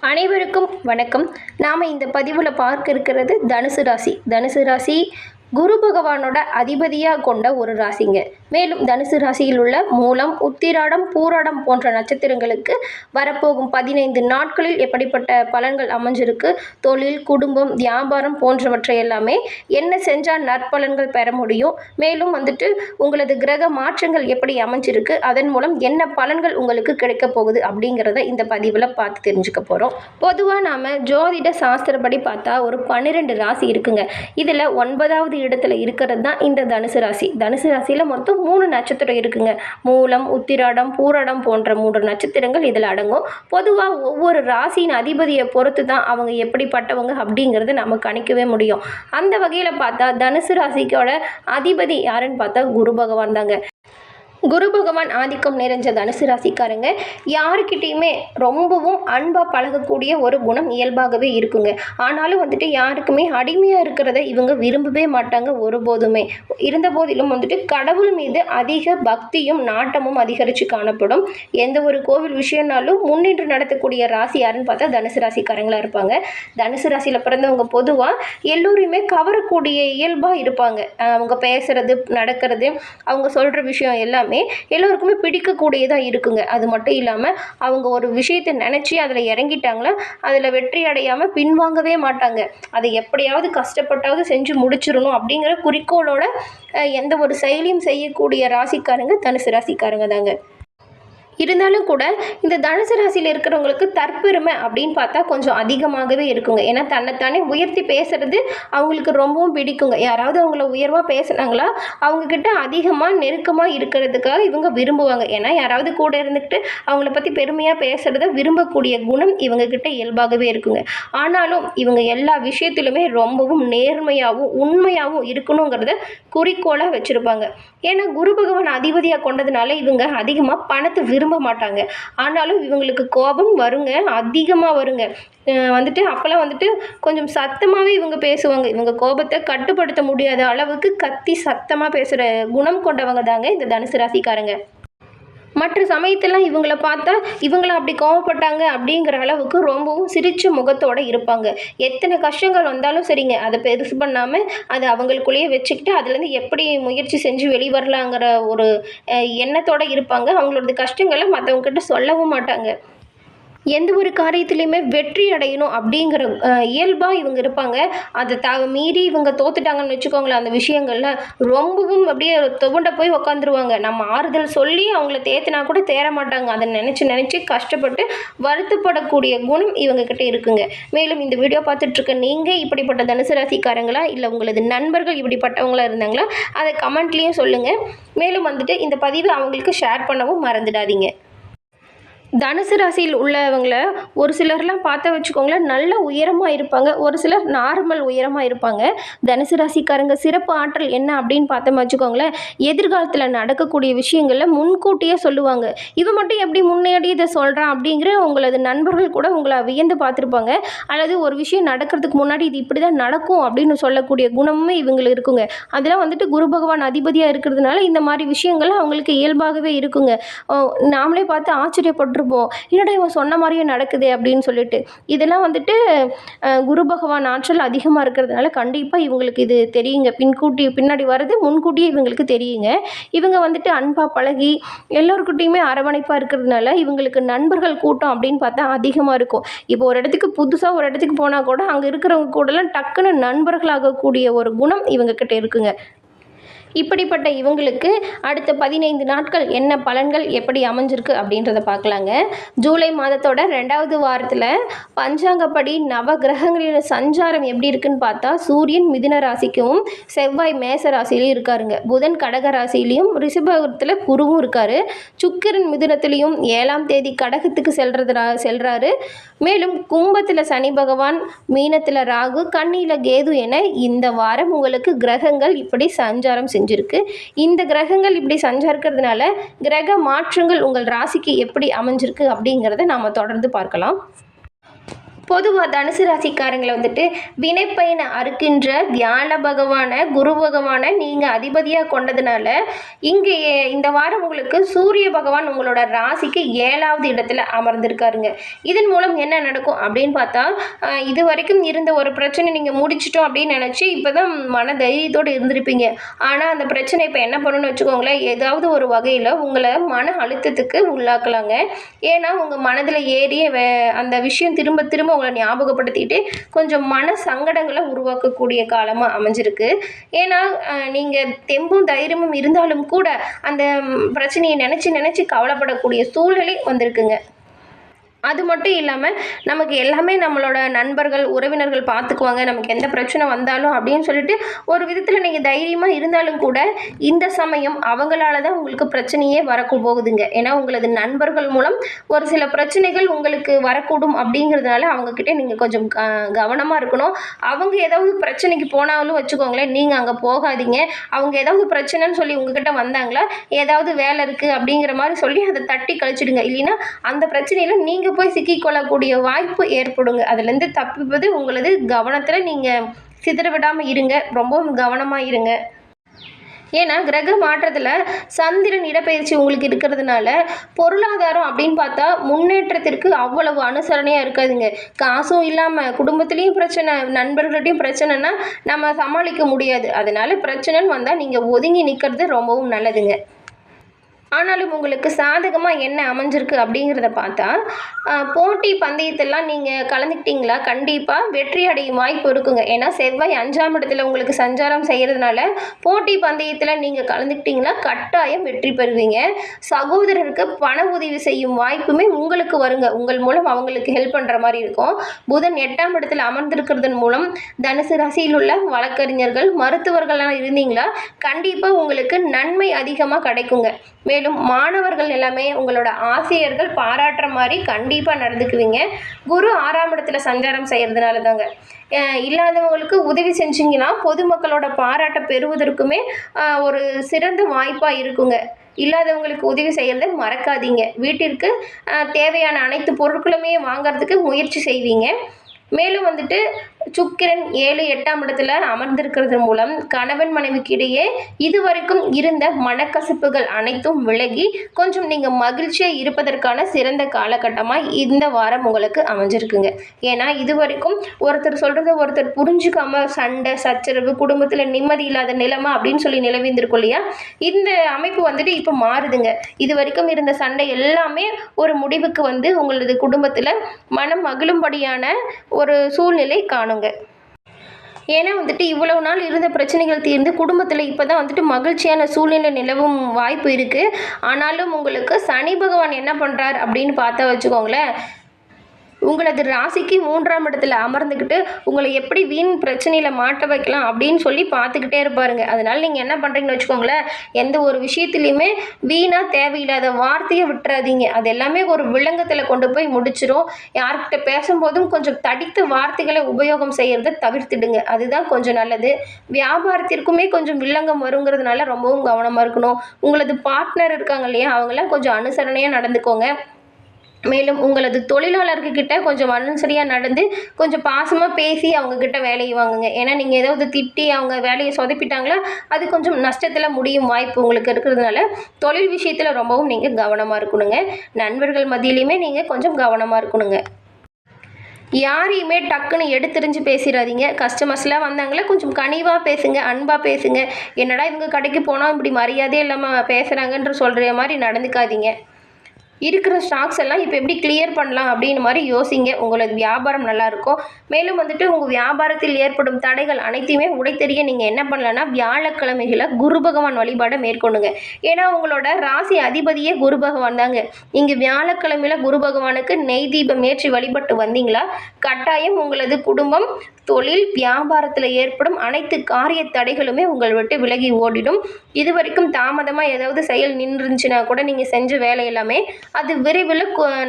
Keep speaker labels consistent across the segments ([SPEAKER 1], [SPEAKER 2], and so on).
[SPEAKER 1] அனைவருக்கும் வணக்கம். நாம் இந்த பதிவில் பார்க்க இருக்கிறது தனுசு ராசி. தனுசு ராசி குரு பகவானோட அதிபதியாக கொண்ட ஒரு ராசிங்க. மேலும் தனுசு ராசியில் உள்ள மூலம் உத்திராடம் பூராடம் போன்ற நட்சத்திரங்களுக்கு வரப்போகும் பதினைந்து நாட்களில் எப்படிப்பட்ட பலன்கள் அமைஞ்சிருக்கு? தொழில் குடும்பம் வியாபாரம் போன்றவற்றை எல்லாமே என்ன செஞ்சால் நற்பலன்கள் பெற முடியும்? மேலும் வந்துட்டு உங்களது கிரக மாற்றங்கள் எப்படி அமைஞ்சிருக்கு? அதன் மூலம் என்ன பலன்கள் உங்களுக்கு கிடைக்க போகுது? அப்படிங்கிறத இந்த பதிவில் பார்த்து தெரிஞ்சுக்க போகிறோம் பொதுவாக நாம் ஜோதிட சாஸ்திரப்படி பார்த்தா ஒரு பன்னிரெண்டு ராசி இருக்குங்க. இதில் ஒன்பதாவது இடத்துல இருக்கிறது தான் இந்த தனுசு ராசி. தனுசு ராசியில் மொத்தம் மூணு நட்சத்திரம் இருக்குங்க. மூலம் உத்திராடம் பூராடம் போன்ற மூன்று நட்சத்திரங்கள் இதில் அடங்கும். பொதுவாக ஒவ்வொரு ராசியின் அதிபதியை பொறுத்து தான் அவங்க எப்படிப்பட்டவங்க அப்படிங்கிறத நம்ம கணிக்கவே முடியும். அந்த வகையில் பார்த்தா தனுசு ராசிக்கோட அதிபதி யாருன்னு பார்த்தா குரு பகவான் தாங்க. குரு பகவான் ஆதிக்கம் நிறைஞ்ச தனுசு ராசிக்காரங்க யாருக்கிட்டேயுமே ரொம்பவும் அன்பாக பழகக்கூடிய ஒரு குணம் இயல்பாகவே இருக்குங்க. ஆனாலும் வந்துட்டு யாருக்குமே அடிமையாக இருக்கிறத இவங்க விரும்பவே மாட்டாங்க ஒருபோதுமே. இருந்த போதிலும் வந்துட்டு கடவுள் மீது அதிக பக்தியும் நாட்டமும் அதிகரித்து காணப்படும். எந்த ஒரு கோவில் விஷயம்னாலும் முன்னின்று நடத்தக்கூடிய ராசி யாருன்னு பார்த்தா தனுசு ராசிக்காரங்களாக இருப்பாங்க. தனுசு ராசியில் பிறந்தவங்க பொதுவாக எல்லோரையுமே கவரக்கூடிய இயல்பாக இருப்பாங்க. அவங்க பேசுறது நடக்கிறது அவங்க சொல்கிற விஷயம் எல்லாம் எல்லோருக்குமே பிடிக்கக்கூடியதாக இருக்குங்க. அது மட்டும் இல்லாமல் அவங்க ஒரு விஷயத்தை நினச்சி அதில் இறங்கிட்டாங்களா அதில் வெற்றி அடையாமல் பின்வாங்கவே மாட்டாங்க. அதை எப்படியாவது கஷ்டப்பட்டாவது செஞ்சு முடிச்சிடணும் அப்படிங்கிற குறிக்கோளோட எந்த ஒரு செயலையும் செய்யக்கூடிய ராசிக்காரங்க தனுசு ராசிக்காரங்க தாங்க. இருந்தாலும் கூட இந்த தனுசு ராசியில் இருக்கிறவங்களுக்கு தற்பெருமை அப்படின்னு பார்த்தா கொஞ்சம் அதிகமாகவே இருக்குங்க. ஏன்னா தன்னைத்தானே உயர்த்தி பேசுறது அவங்களுக்கு ரொம்பவும் பிடிக்குங்க. யாராவது அவங்கள உயர்வாக பேசுனாங்களா அவங்கக்கிட்ட அதிகமாக நெருக்கமாக இருக்கிறதுக்காக இவங்க விரும்புவாங்க. ஏன்னா யாராவது கூட இருந்துக்கிட்டு அவங்கள பற்றி பெருமையாக பேசுகிறத விரும்பக்கூடிய குணம் இவங்கக்கிட்ட இயல்பாகவே இருக்குங்க. ஆனாலும் இவங்க எல்லா விஷயத்திலுமே ரொம்பவும் நேர்மையாகவும் உண்மையாகவும் இருக்கணுங்கிறத குறிக்கோளாக வச்சுருப்பாங்க. ஏன்னா குரு பகவான் அதிபதியாக கொண்டதுனால இவங்க அதிகமாக பணத்தை விரும்ப மாட்டாங்க. ஆனாலும் இவங்களுக்கு கோபம் வருங்க அதிகமாக வருங்க. வந்துட்டு அப்போல்லாம் வந்துட்டு கொஞ்சம் சத்தமாகவே இவங்க பேசுவாங்க. இவங்க கோபத்தை கட்டுப்படுத்த முடியாத அளவுக்கு கத்தி சத்தமாக பேசுகிற குணம் கொண்டவங்க தாங்க இந்த தனுசு ராசிக்காரங்க. மற்ற சமயத்தெல்லாம் இவங்கள பார்த்தா இவங்கள அப்படி கோவப்பட்டாங்க அப்படிங்கிற அளவுக்கு ரொம்பவும் சிரிச்ச முகத்தோடு இருப்பாங்க. எத்தனை கஷ்டங்கள் வந்தாலும் சரிங்க அதை பெருசு பண்ணாமல் அதை அவங்களுக்குள்ளேயே வச்சுக்கிட்டு அதுலேருந்து எப்படி முயற்சி செஞ்சு வெளிவரலாங்கிற ஒரு எண்ணத்தோடு இருப்பாங்க. அவங்களோட கஷ்டங்களை மற்றவங்க கிட்ட சொல்லவும் மாட்டாங்க. எந்த ஒரு காரியத்துலையுமே வெற்றி அடையணும் அப்படிங்கிற இயல்பாக இவங்க இருப்பாங்க. அதை த மீறி இவங்க தோத்துட்டாங்கன்னு வச்சுக்கோங்களேன் அந்த விஷயங்கள்ல ரொம்பவும் அப்படியே துவண்ட போய் உக்காந்துருவாங்க. நம்ம ஆறுதல் சொல்லி அவங்கள தேத்தினா கூட தேற மாட்டாங்க. அதை நினச்சி நினச்சி கஷ்டப்பட்டு வருத்தப்படக்கூடிய குணம் இவங்கக்கிட்ட இருக்குங்க. மேலும் இந்த வீடியோ பார்த்துட்ருக்க நீங்கள் இப்படிப்பட்ட தனுசு ராசிக்காரங்களா? இல்லை உங்களது நண்பர்கள் இப்படிப்பட்டவங்களா இருந்தாங்களா? அதை கமெண்ட்லேயும் சொல்லுங்கள் மேலும் வந்துட்டு இந்த பதிவை அவங்களுக்கு ஷேர் பண்ணவும் மறந்துடாதீங்க. தனுசு ராசியில் உள்ளவங்கள ஒரு சிலர்லாம் பார்த்தா வச்சுக்கோங்களேன் நல்ல உயரமாக இருப்பாங்க. ஒரு சிலர் நார்மல் உயரமாக இருப்பாங்க. தனுசு ராசிக்காரங்க சிறப்பு ஆற்றல் என்ன அப்படின்னு பார்த்தோம் வச்சுக்கோங்களேன் எதிர்காலத்தில் நடக்கக்கூடிய விஷயங்களில் முன்கூட்டியே சொல்லுவாங்க. இவன் மட்டும் எப்படி முன்னாடி இதை சொல்கிறான் அப்படிங்கிற உங்களது நண்பர்கள் கூட உங்களை வியந்து பார்த்துருப்பாங்க. அல்லது ஒரு விஷயம் நடக்கிறதுக்கு முன்னாடி இது இப்படி தான் நடக்கும் அப்படின்னு சொல்லக்கூடிய குணமுமே இவங்களுக்கு இருக்குங்க. அதெல்லாம் வந்துட்டு குரு பகவான் அதிபதியாக இருக்கிறதுனால இந்த மாதிரி விஷயங்கள் அவங்களுக்கு இயல்பாகவே இருக்குங்க. ஓ, நாமளே பார்த்து விட்டுருப்போம் என்னடா இவன் சொன்ன மாதிரியே நடக்குது அப்படின்னு சொல்லிட்டு. இதெல்லாம் வந்துட்டு குரு பகவான் ஆற்றல் அதிகமாக இருக்கிறதுனால கண்டிப்பாக இவங்களுக்கு இது தெரியுங்க. பின்கூட்டி பின்னாடி வர்றது முன்கூட்டியே இவங்களுக்கு தெரியுங்க. இவங்க வந்துட்டு அன்பாக பழகி எல்லோருக்கிட்டையுமே அரவணைப்பாக இருக்கிறதுனால இவங்களுக்கு நண்பர்கள் கூட்டம் அப்படின்னு பார்த்தா அதிகமாக இருக்கும். இப்போ ஒரு இடத்துக்கு புதுசாக ஒரு இடத்துக்கு போனால் கூட அங்கே இருக்கிறவங்க கூடலாம் டக்குன்னு நண்பர்களாகக்கூடிய ஒரு குணம் இவங்கக்கிட்ட இருக்குங்க. இப்படிப்பட்ட இவங்களுக்கு அடுத்த பதினைந்து நாட்கள் என்ன பலன்கள் எப்படி அமைஞ்சிருக்கு அப்படின்றத பார்க்கலாங்க. ஜூலை மாதத்தோட ரெண்டாவது வாரத்தில் பஞ்சாங்கப்படி நவ கிரகங்களின் சஞ்சாரம் எப்படி இருக்குன்னு பார்த்தா சூரியன் மிதுன ராசிக்கும் செவ்வாய் மேச ராசிலையும் இருக்காருங்க. புதன் கடக ராசிலையும் ரிஷபத்தில் குருவும் இருக்காரு. சுக்கிரன் மிதுனத்திலையும் ஏழாம் தேதி கடகத்துக்கு செல்றது செல்றாரு. மேலும் கும்பத்தில் சனி பகவான் மீனத்தில் ராகு கண்ணியில் கேது என இந்த வாரம் உங்களுக்கு கிரகங்கள் இப்படி சஞ்சாரம் செஞ்சுருக்கு. இந்த கிரகங்கள் இப்படி சஞ்சரிக்கிறதுனால கிரக மாற்றங்கள் உங்கள் ராசிக்கு எப்படி அமைஞ்சிருக்கு அப்படிங்கிறத நாம் தொடர்ந்து பார்க்கலாம். பொதுவாக தனுசு ராசிக்காரங்களை வந்துட்டு வினைப்பயனை அறுக்கின்ற தியான பகவானை குரு பகவானை நீங்கள் அதிபதியாக கொண்டதுனால இங்கே இந்த வாரம் உங்களுக்கு சூரிய பகவான் உங்களோட ராசிக்கு ஏழாவது இடத்துல அமர்ந்திருக்காருங்க. இதன் மூலம் என்ன நடக்கும் அப்படின்னு பார்த்தா இது வரைக்கும் இருந்த ஒரு பிரச்சனை நீங்கள் முடிச்சிட்டோம் அப்படின்னு நினச்சி இப்போ தான் மன தைரியத்தோடு இருந்திருப்பீங்க. ஆனால் அந்த பிரச்சனை இப்போ என்ன பண்ணணும்னு வச்சுக்கோங்களேன் ஏதாவது ஒரு வகையில் உங்களை மன அழுத்தத்துக்கு உள்ளாக்கலாங்க. ஏன்னா உங்கள் மனதில் ஏறிய வே அந்த விஷயம் திரும்ப திரும்ப உங்களை ஞாபகப்படுத்திட்டு கொஞ்சம் மன சங்கடங்களை உருவாக்கக்கூடிய காலமாக அமைஞ்சிருக்கு. ஏன்னா நீங்கள் தெம்பும் தைரியமும் இருந்தாலும் கூட அந்த பிரச்சனையை நினச்சி நினச்சி கவலைப்படக்கூடிய சூழ்நிலை வந்திருக்குங்க. அது மட்டும் இல்லாமல் நமக்கு எல்லாமே நம்மளோட நண்பர்கள் உறவினர்கள் பார்த்துக்குவாங்க நமக்கு எந்த பிரச்சனை வந்தாலும் அப்படின்னு சொல்லிட்டு ஒரு விதத்தில் நீங்கள் தைரியமாக இருந்தாலும் கூட இந்த சமயம் அவங்களால தான் உங்களுக்கு பிரச்சனையே வரக்கு போகுதுங்க. ஏன்னா உங்களது நண்பர்கள் மூலம் ஒரு சில பிரச்சனைகள் உங்களுக்கு வரக்கூடும் அப்படிங்கிறதுனால அவங்கக்கிட்ட நீங்கள் கொஞ்சம் க கவனமாக இருக்கணும். அவங்க ஏதாவது பிரச்சனைக்கு போனாலும் வச்சுக்கோங்களேன் நீங்கள் அங்கே போகாதீங்க. அவங்க ஏதாவது பிரச்சனைன்னு சொல்லி உங்ககிட்ட வந்தாங்களா ஏதாவது வேலை இருக்குது அப்படிங்கிற மாதிரி சொல்லி அதை தட்டி கழிச்சிடுங்க. இல்லைன்னா அந்த பிரச்சனையில் நீங்கள் போய் சிக்கிக்கொள்ளக்கூடிய வாய்ப்பு ஏற்படுங்க. அதுலேருந்து தப்பிப்பது உங்களது கவனத்தில் நீங்கள் சிதற விடாமல் இருங்க. ரொம்பவும் கவனமாக இருங்க. ஏன்னா கிரக மாற்றத்தில் சந்திரன் இடப்பெயர்ச்சி உங்களுக்கு இருக்கிறதுனால பொருளாதாரம் அப்படின்னு பார்த்தா முன்னேற்றத்திற்கு அவ்வளவு அனுசரணையாக இருக்காதுங்க. காசும் இல்லாமல் குடும்பத்துலேயும் பிரச்சனை நண்பர்கள்ட்டையும் பிரச்சனைனா நம்ம சமாளிக்க முடியாது. அதனால பிரச்சனைன்னு வந்தால் நீங்கள் ஒதுங்கி நிற்கிறது ரொம்பவும் நல்லதுங்க. ஆனாலும் உங்களுக்கு சாதகமாக என்ன அமைஞ்சிருக்கு அப்படிங்கிறத பார்த்தா போட்டி பந்தயத்தெல்லாம் நீங்கள் கலந்துக்கிட்டீங்களா? கண்டிப்பாக வெற்றி அடையும் வாய்ப்பு இருக்குங்க. ஏன்னா செவ்வாய் அஞ்சாம் இடத்துல உங்களுக்கு சஞ்சாரம் செய்கிறதுனால போட்டி பந்தயத்தில் நீங்கள் கலந்துக்கிட்டீங்கன்னா கட்டாயம் வெற்றி பெறுவீங்க. சகோதரருக்கு பண உதவி செய்யும் வாய்ப்புமே உங்களுக்கு வருங்க. உங்கள் மூலம் அவங்களுக்கு ஹெல்ப் பண்ணுற மாதிரி இருக்கும். புதன் எட்டாம் இடத்துல அமர்ந்திருக்கிறதன் மூலம் தனுசு ராசியில் உள்ள வழக்கறிஞர்கள் மருத்துவர்கள்லாம் இருந்தீங்களா? கண்டிப்பாக உங்களுக்கு நன்மை அதிகமாக கிடைக்குங்க. மேலும் மாணவர்கள் எல்லாமே உங்களோட ஆசிரியர்கள் பாராட்டுற மாதிரி கண்டிப்பாக நடந்துக்குவீங்க. குரு ஆறாம் இடத்துல சஞ்சாரம் செய்கிறதுனால தாங்க இல்லாதவங்களுக்கு உதவி செஞ்சிங்கன்னா பொதுமக்களோட பாராட்டை பெறுவதற்குமே ஒரு சிறந்த வாய்ப்பாக இருக்குங்க. இல்லாதவங்களுக்கு உதவி செய்கிறத மறக்காதீங்க. வீட்டிற்கு தேவையான அனைத்து பொருட்களுமே வாங்கிறதுக்கு முயற்சி செய்வீங்க. மேலும் வந்துட்டு சுக்கிரன் ஏழு எட்டாம் இடத்துல அமர்ந்திருக்கிறது மூலம் கணவன் மனைவிக்கு இடையே இதுவரைக்கும் இருந்த மனக்கசப்புகள் அனைத்தும் விலகி கொஞ்சம் நீங்கள் மகிழ்ச்சியாக இருப்பதற்கான சிறந்த காலகட்டமாக இந்த வாரம் உங்களுக்கு அமைஞ்சிருக்குங்க. ஏன்னா இதுவரைக்கும் ஒருத்தர் சொல்கிறத ஒருத்தர் புரிஞ்சுக்காம சண்டை சச்சரவு குடும்பத்தில் நிம்மதி இல்லாத நிலைமை அப்படின்னு சொல்லி நிலவிந்திருக்கும் இல்லையா? இந்த அமைப்பு வந்துட்டு இப்போ மாறுதுங்க. இது வரைக்கும் இருந்த சண்டை எல்லாமே ஒரு முடிவுக்கு வந்து உங்களது குடும்பத்தில் மனம் மகிழும்படியான ஒரு சூழ்நிலை காணும் காணுங்க ஏன்னா வந்துட்டு இவ்வளவு நாள் இருந்த பிரச்சனைகள் தீர்ந்து குடும்பத்தில் இப்போ தான் வந்துட்டு மகிழ்ச்சியான சூழ்நிலை நிலவும் வாய்ப்பு இருக்குது ஆனாலும் உங்களுக்கு சனி பகவான் என்ன பண்ணுறார் அப்படின்னு பார்த்தா வச்சுக்கோங்களேன் உங்களது ராசிக்கு மூன்றாம் இடத்துல அமர்ந்துக்கிட்டு உங்களை எப்படி வீண் பிரச்சனையில் மாட்ட வைக்கலாம் அப்படின்னு சொல்லி பார்த்துக்கிட்டே இருப்பாருங்க. அதனால் நீங்கள் என்ன பண்ணுறீங்கன்னு வச்சுக்கோங்களேன் எந்த ஒரு விஷயத்துலையுமே வீணாக தேவையில்லாத வார்த்தையை விட்டுறாதீங்க. அது எல்லாமே ஒரு விலங்கத்தில் கொண்டு போய் முடிச்சிடும் யார்கிட்ட பேசும்போதும் கொஞ்சம் தடித்த வார்த்தைகளை உபயோகம் செய்கிறத தவிர்த்துடுங்க. அதுதான் கொஞ்சம் நல்லது. வியாபாரத்திற்குமே கொஞ்சம் வில்லங்கம் வருங்கிறதுனால ரொம்பவும் கவனமாக இருக்கணும். உங்களது பார்ட்னர் இருக்காங்க இல்லையா அவங்களாம் கொஞ்சம் அனுசரணையாக நடந்துக்கோங்க. மேலும் உங்களது தொழிலாளர்கிட்ட கொஞ்சம் அனுசரியாக நடந்து கொஞ்சம் பாசமாக பேசி அவங்கக்கிட்ட வேலையை வாங்குங்க. ஏன்னா நீங்கள் ஏதாவது திட்டி அவங்க வேலையை சொதப்பிட்டாங்களா அது கொஞ்சம் நஷ்டத்தில் முடியும் வாய்ப்பு உங்களுக்கு இருக்கிறதுனால தொழில் விஷயத்தில் ரொம்பவும் நீங்கள் கவனமாக இருக்கணுங்க. நண்பர்கள் மத்தியிலையுமே நீங்கள் கொஞ்சம் கவனமாக இருக்கணுங்க. யாரையுமே டக்குன்னு எடுத்துரிஞ்சு பேசிடாதீங்க கஸ்டமர்ஸ்லாம் வந்தாங்களே கொஞ்சம் கனிவாக பேசுங்க அன்பாக பேசுங்க. என்னடா இவங்க கடைக்கு போனால் இப்படி மரியாதையே இல்லாமல் பேசுகிறாங்கன்ற சொல்கிற மாதிரி நடந்துக்காதீங்க. இருக்கிற ஸ்டாக்ஸ் எல்லாம் இப்போ எப்படி கிளியர் பண்ணலாம் அப்படின்னு மாதிரி யோசிங்க. உங்களது வியாபாரம் நல்லாயிருக்கும் மேலும் வந்துட்டு உங்கள் வியாபாரத்தில் ஏற்படும் தடைகள் அனைத்தையுமே உடைத்தெறிய நீங்கள் என்ன பண்ணலன்னா வியாழக்கிழமைகளை குரு பகவான் வழிபாடை மேற்கொள்ளுங்க. ஏன்னா உங்களோட ராசி அதிபதியே குரு பகவான் தாங்க. இங்கே வியாழக்கிழமையில குரு பகவானுக்கு நெய் தீபம் ஏற்றி வழிபட்டு வந்தீங்களா? கட்டாயம் உங்களது குடும்பம் தொழில் வியாபாரத்தில் ஏற்படும் அனைத்து காரிய தடைகளுமே உங்கள் விட்டு விலகி ஓடிடும். இது வரைக்கும் தாமதமாக ஏதாவது செயல் நின்றுச்சுன்னா கூட நீங்கள் செஞ்ச வேலை எல்லாமே அது விரைவில்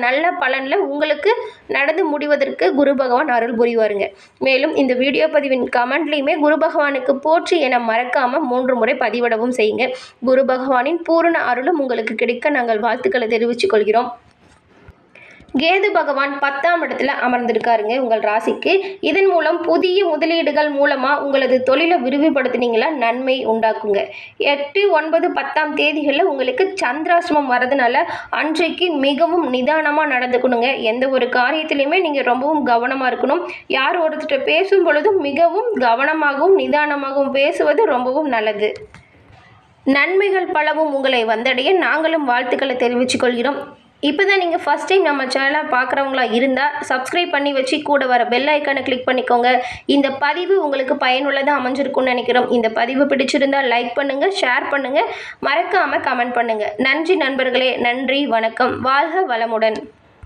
[SPEAKER 1] நல்ல பலனில் உங்களுக்கு நடந்து முடிவதற்கு குரு பகவான் அருள் புரிவாருங்க. மேலும் இந்த வீடியோ பதிவின் கமெண்ட்லேயுமே குரு பகவானுக்கு போற்றி என மறக்காமல் மூன்று முறை பதிவிடவும் செய்யுங்க. குரு பகவானின் பூரண அருளும் உங்களுக்கு கிடைக்க நாங்கள் வாழ்த்துக்களை தெரிவித்துக் கொள்கிறோம். கேது பகவான் பத்தாம் இடத்துல அமர்ந்திருக்காருங்க. உங்கள் ராசிக்கு இதன் மூலம் புதிய முதலீடுகள் மூலமாக உங்களது தொழிலை விரிவுபடுத்தினீங்களா? நன்மை உண்டாக்குங்க. எட்டு ஒன்பது பத்தாம் தேதிகளில் உங்களுக்கு சந்திராசிரமம் வரதுனால அன்றைக்கு மிகவும் நிதானமாக நடந்துக்கணுங்க. எந்த ஒரு காரியத்திலையுமே நீங்கள் ரொம்பவும் கவனமாக இருக்கணும். யார் ஒருத்தர்கிட்ட பேசும் பொழுதும் மிகவும் கவனமாகவும் நிதானமாகவும் பேசுவது ரொம்பவும் நல்லது. நன்மைகள் பலவும் உங்களை வந்தடைய நாங்களும் வாழ்த்துக்களை தெரிவித்துக் கொள்கிறோம் இப்போ தான் நீங்கள் ஃபஸ்ட் டைம் நம்ம சேனலாக பார்க்குறவங்களா இருந்தால் சப்ஸ்கிரைப் பண்ணி வச்சு கூட வர பெல் ஐக்கானை கிளிக் பண்ணிக்கோங்க. இந்த பதிவு உங்களுக்கு பயனுள்ளதாக அமைஞ்சிருக்கும்னு நினைக்கிறோம். இந்த பதிவு பிடிச்சிருந்தால் லைக் பண்ணுங்கள் ஷேர் பண்ணுங்கள் மறக்காமல் கமெண்ட் பண்ணுங்கள் நன்றி நண்பர்களே நன்றி வணக்கம். வாழ்க வளமுடன்.